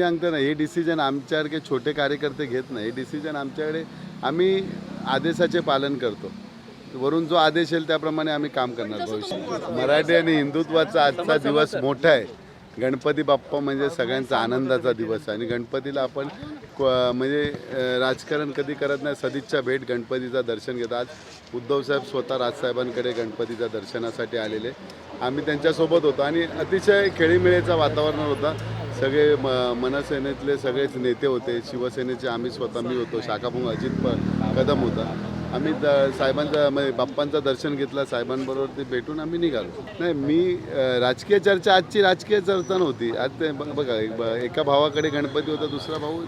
मी सांगतो ना हे डिसिजन आमच्यासारखे छोटे कार्यकर्ते घेत नाही. हे डिसिजन आमच्याकडे आम्ही आदेशाचे पालन करतो. वरून जो आदेश येईल त्याप्रमाणे आम्ही काम करणार भविष्यात. मराठी आणि हिंदुत्वाचा आजचा दिवस मोठा आहे. गणपती बाप्पा म्हणजे सगळ्यांचा आनंदाचा दिवस आहे. आणि गणपतीला आपण म्हणजे राजकारण कधी करत नाही. सदिच्छा भेट गणपतीचं दर्शन घेतो. आज उद्धवसाहेब स्वतः राजसाहेबांकडे गणपतीच्या दर्शनासाठी आलेले. आम्ही त्यांच्यासोबत होतो. आणि अतिशय खेळीमेळीचं वातावरण होता. सगळे म मनसेनेतले सगळेच नेते होते. शिवसेनेचे आम्ही स्वतः मी होतो. शाखाप्रमुख अजित प कदम होता. आम्ही द साहेबांचं म्हणजे बाप्पांचं दर्शन घेतलं. साहेबांबरोबर ते भेटून आम्ही निघालो. नाही मी राजकीय चर्चा आजची राजकीय चर्चा नव्हती. आज ते बघा एक भावाकडे गणपती होता दुसरा भाऊ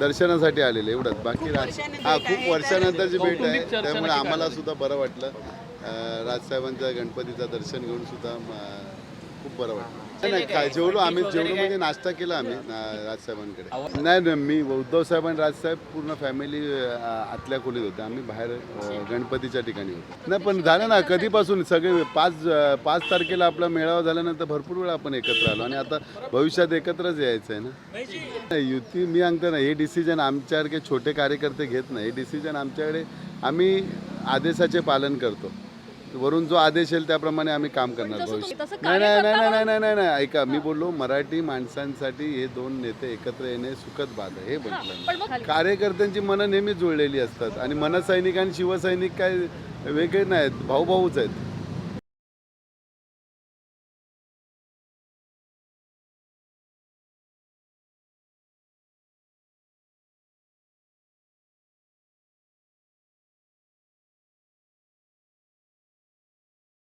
दर्शनासाठी आलेले. एवढंच. बाकी राज हा खूप वर्षानंतरची भेट आहे. त्यामुळे आम्हाला सुद्धा बरं वाटलं. राजसाहेबांचं गणपतीचं दर्शन घेऊन सुद्धा खूप बरं वाटलं. नाही, नाही काय जेवलो आम्ही जेवलो म्हणजे नाश्ता केला आम्ही राजसाहेबांकडे नाही नाही मी उद्धव साहेब आणि राजसाहेब पूर्ण फॅमिली आतल्या खोलीत होते. आम्ही बाहेर गणपतीच्या ठिकाणी होतो. नाही पण झालं ना कधीपासून सगळे पाच पाच तारखेला आपला मेळावा झाल्यानंतर भरपूर वेळा आपण एकत्र आलो. आणि आता भविष्यात एकत्रच यायचं आहे ना. नाही, युती मी सांगतो ना हे डिसिजन आमच्यासारखे छोटे कार्यकर्ते घेत नाही. हे डिसिजन आमच्याकडे आम्ही आदेशाचे पालन करतो. वरून जो आदेश येईल त्याप्रमाणे आम्ही काम करणार भविष्य नाही नाही नाही नाही नाही नाही नाही. ऐका मी बोललो मराठी माणसांसाठी हे दोन नेते एकत्र येणे सुखद बाध हे म्हटलं कार्यकर्त्यांची मनं नेहमी जुळलेली असतात आणि मनसैनिक आणि शिवसैनिक काय वेगळे नाहीत भाऊ भाऊच आहेत.